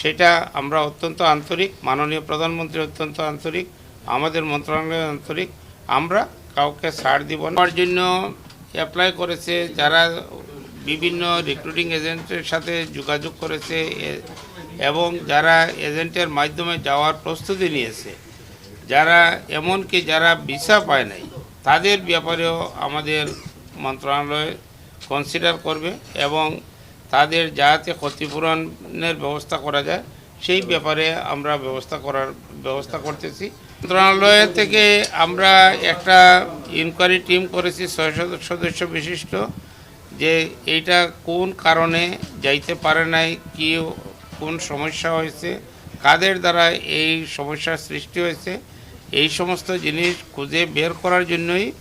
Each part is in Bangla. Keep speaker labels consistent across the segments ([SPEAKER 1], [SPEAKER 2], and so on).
[SPEAKER 1] সেটা আমরা অত্যন্ত আন্তরিক, মাননীয় প্রধানমন্ত্রী অত্যন্ত আন্তরিক, আমাদের মন্ত্রণালয় আন্তরিক, আমরা কাউকে ছাড় দিব আমার জন্য অ্যাপ্লাই করেছে, যারা বিভিন্ন রিক্রুটিং এজেন্টের সাথে যোগাযোগ করেছে এবং যারা এজেন্টের মাধ্যমে যাওয়ার প্রস্তুতি নিয়েছে, যারা এমনকি যারা ভিসা পায় নাই, তাদের ব্যাপারেও আমাদের মন্ত্রণালয় কনসিডার করবে এবং তাদের যাতে ক্ষতিপূরণের ব্যবস্থা করা যায়, সেই ব্যাপারে আমরা ব্যবস্থা করার ব্যবস্থা করতেছি। মন্ত্রণালয় থেকে আমরা একটা ইনকোয়ারি টিম করেছি, ছয় সদ- সদস্য বিশিষ্ট, যে এইটা কোন কারণে যাইতে পারে নাই, কি কোন সমস্যা হয়েছে, কাদের দ্বারা এই সমস্যার সৃষ্টি হয়েছে, এই সমস্ত জিনিস খুঁজে বের করার জন্যই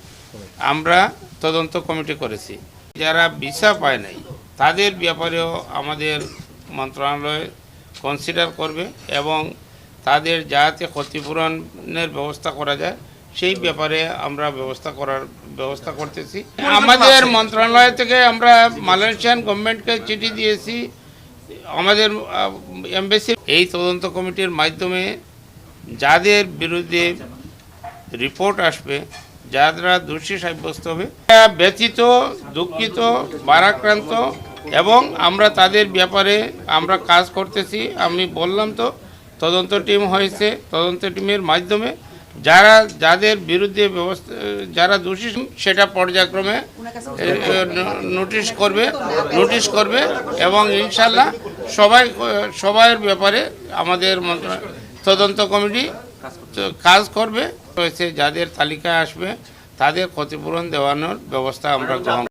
[SPEAKER 1] আমরা তদন্ত কমিটি করেছি। যারা ভিসা পায় নাই তাদের ব্যাপারেও আমাদের মন্ত্রণালয় কনসিডার করবে এবং তাদের যাতে ক্ষতিপূরণের ব্যবস্থা করা যায় সেই ব্যাপারে আমরা ব্যবস্থা করার ব্যবস্থা করতেছি। আমাদের মন্ত্রণালয় থেকে আমরা মালয়েশিয়ান গভর্নমেন্টকে চিঠি দিয়েছি। আমাদের এমবেসি এই তদন্ত কমিটির মাধ্যমে যাদের বিরুদ্ধে রিপোর্ট আসবে যারা দোষী সাব্যস্ত হবে ব্যথিত দুঃখিত বারাক্রান্ত এবং আমরা তাদের ব্যাপারে আমরা কাজ করতেছি। আমি বললাম তো, তদন্ত টিম হয়েছে, তদন্ত টিমের মাধ্যমে যারা, যাদের বিরুদ্ধে ব্যবস্থা, যারা দোষী সেটা পর্যায়ক্রমে নোটিশ করবে নোটিশ করবে এবং ইনশাল্লাহ সবাই সবার ব্যাপারে আমাদের তদন্ত কমিটি কাজ করবে। হয়েছে যাদের তালিকায় আসবে, তাদের ক্ষতিপূরণ দেওয়ানোর ব্যবস্থা আমরা গ্রহণ